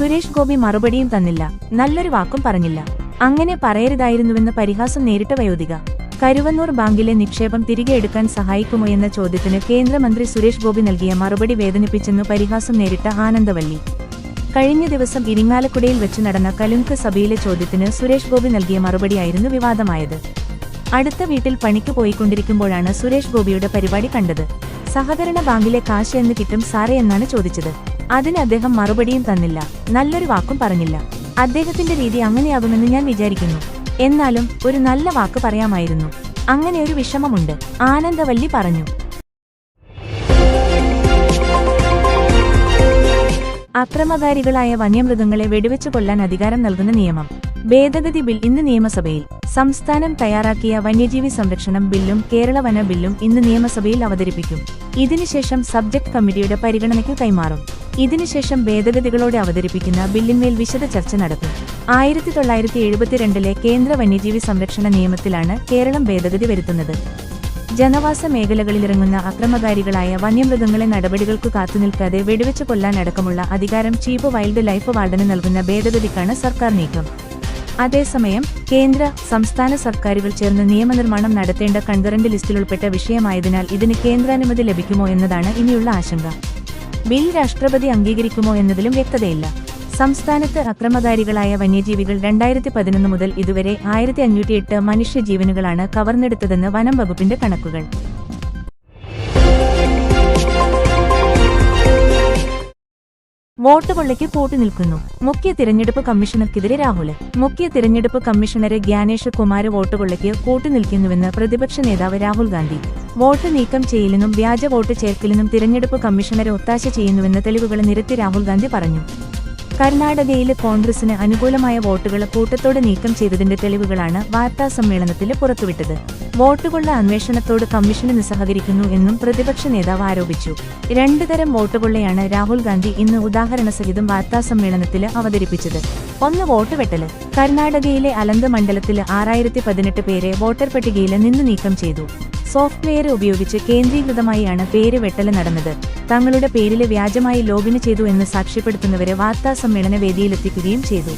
സുരേഷ് ഗോപി മറുപടിയും തന്നില്ല. നല്ലൊരു വാക്കും പറഞ്ഞില്ല. അങ്ങനെ പറയരുതായിരുന്നുവെന്ന് പരിഹാസം നേരിട്ട വയോധിക. കരുവന്നൂർ ബാങ്കിലെ നിക്ഷേപം തിരികെ എടുക്കാൻ സഹായിക്കുമോ എന്ന ചോദ്യത്തിന് കേന്ദ്രമന്ത്രി സുരേഷ് ഗോപി നൽകിയ മറുപടി വേദനിപ്പിച്ചെന്നു പരിഹാസം നേരിട്ട ആനന്ദവല്ലി. കഴിഞ്ഞ ദിവസം ഇരിങ്ങാലക്കുടയിൽ വെച്ച് നടന്ന കലുങ്ക് സഭയിലെ ചോദ്യത്തിന് സുരേഷ് ഗോപി നൽകിയ മറുപടിയായിരുന്നു വിവാദമായത്. അടുത്ത വീട്ടിൽ പണിക്ക് പോയിക്കൊണ്ടിരിക്കുമ്പോഴാണ് സുരേഷ് ഗോപിയുടെ പരിപാടി കണ്ടത്. സഹകരണ ബാങ്കിലെ കാശ് എന്ന് കിട്ടും സാറേ എന്നാണ് ചോദിച്ചത്. അതിന് അദ്ദേഹം മറുപടിയും തന്നില്ല. നല്ലൊരു വാക്കും പറഞ്ഞില്ല. അദ്ദേഹത്തിന്റെ രീതി അങ്ങനെയാകുമെന്ന് ഞാൻ വിചാരിക്കുന്നു. എന്നാലും ഒരു നല്ല വാക്ക് പറയാമായിരുന്നു. അങ്ങനെ ഒരു വിഷമമുണ്ട്. ആനന്ദവല്ലി പറഞ്ഞു. അക്രമകാരികളായ വന്യമൃഗങ്ങളെ വെടിവെച്ചു കൊല്ലാൻ അധികാരം നൽകുന്ന നിയമം. ഭേദഗതി ബിൽ ഇന്ന് നിയമസഭയിൽ. സംസ്ഥാനം തയ്യാറാക്കിയ വന്യജീവി സംരക്ഷണം ബില്ലും കേരള വന ബില്ലും ഇന്ന് നിയമസഭയിൽ അവതരിപ്പിക്കും. ഇതിനുശേഷം സബ്ജക്ട് കമ്മിറ്റിയുടെ പരിഗണനയ്ക്ക് കൈമാറും. ഇതിനുശേഷം ഭേദഗതികളോടെ അവതരിപ്പിക്കുന്ന ബില്ലിന്മേൽ വിശദ ചർച്ച നടത്തും ആയിരത്തി തൊള്ളായിരത്തി എഴുപത്തിരണ്ടിലെ കേന്ദ്ര വന്യജീവി സംരക്ഷണ നിയമത്തിലാണ് കേരളം ഭേദഗതി വരുത്തുന്നത്. ജനവാസ മേഖലകളിലിറങ്ങുന്ന അക്രമകാരികളായ വന്യമൃഗങ്ങളെ നടപടികൾക്ക് കാത്തുനിൽക്കാതെ വെടിവെച്ച് കൊല്ലാൻ അടക്കമുള്ള അധികാരം ചീഫ് വൈൽഡ് ലൈഫ് വാർഡന് നൽകുന്ന ഭേദഗതിക്കാണ് സർക്കാർ നീക്കം. അതേസമയം കേന്ദ്ര സംസ്ഥാന സർക്കാരുകൾ ചേർന്ന് നിയമനിർമ്മാണം നടത്തേണ്ട കൺകറന്റ് ലിസ്റ്റിൽ ഉൾപ്പെട്ട വിഷയമായതിനാൽ ഇതിന് കേന്ദ്രാനുമതി ലഭിക്കുമോ എന്നതാണ് ഇനിയുള്ള ആശങ്ക. ബിൽ രാഷ്ട്രപതി അംഗീകരിക്കുമോ എന്നതിലും വ്യക്തതയില്ല. സംസ്ഥാനത്ത് അക്രമകാരികളായ വന്യജീവികൾ രണ്ടായിരത്തി പതിനൊന്ന് മുതൽ ഇതുവരെ ആയിരത്തി അഞ്ഞൂറ്റിയെട്ട് മനുഷ്യജീവനുകളാണ് കവർന്നെടുത്തതെന്ന് വനം വകുപ്പിന്റെ കണക്കുകൾ. വോട്ട് പള്ളിക്ക് കൂട്ടി നിൽക്കുന്നു. മുഖ്യ തിരഞ്ഞെടുപ്പ് കമ്മീഷണർക്കെതിരെ രാഹുൽ മുഖ്യ തിരഞ്ഞെടുപ്പ് കമ്മീഷണറെ ജ്ഞാനേഷ് കുമാര് വോട്ട് കൊള്ളയ്ക്ക് കൂട്ടുനിൽക്കുന്നുവെന്ന് പ്രതിപക്ഷ നേതാവ് രാഹുൽ ഗാന്ധി. വോട്ട് നീക്കം ചെയ്യലിനും വ്യാജ വോട്ട് ചേർക്കലിനും തിരഞ്ഞെടുപ്പ് കമ്മീഷണറെ ഒത്താശ ചെയ്യുന്നുവെന്ന് തെളിവുകൾ നിരത്തി രാഹുൽ ഗാന്ധി പറഞ്ഞു. കർണാടകയിലെ കോൺഗ്രസിന് അനുകൂലമായ വോട്ടുകൾ കൂട്ടത്തോടെ നീക്കം ചെയ്തതിന്റെ തെളിവുകളാണ് വാർത്താ സമ്മേളനത്തിൽ പുറത്തുവിട്ടത്. വോട്ടുകൊള്ള അന്വേഷണത്തോട് കമ്മീഷന് നിസ്സഹകരിക്കുന്നു എന്നും പ്രതിപക്ഷ നേതാവ് ആരോപിച്ചു. രണ്ടു തരം വോട്ടുകൊള്ളയാണ് രാഹുൽ ഗാന്ധി ഇന്ന് ഉദാഹരണസഹിതം വാർത്താ സമ്മേളനത്തിൽ അവതരിപ്പിച്ചത്. ഒന്ന് വോട്ട് വെട്ടൽ. കർണാടകയിലെ അലന്ത് മണ്ഡലത്തിൽ ആറായിരത്തി പതിനെട്ട് പേരെ വോട്ടർ പട്ടികയിൽ നിന്ന് നീക്കം ചെയ്തു. സോഫ്റ്റ്വെയർ ഉപയോഗിച്ച് കേന്ദ്രീകൃതമായാണ് പേര് വെട്ടൽ നടന്നത്. തങ്ങളുടെ പേരിലെ വ്യാജമായി ലോഗിന് ചെയ്തു എന്ന് സാക്ഷ്യപ്പെടുത്തുന്നവരെ വാർത്താ സമ്മേളന വേദിയിലെത്തിക്കുകയും ചെയ്തു.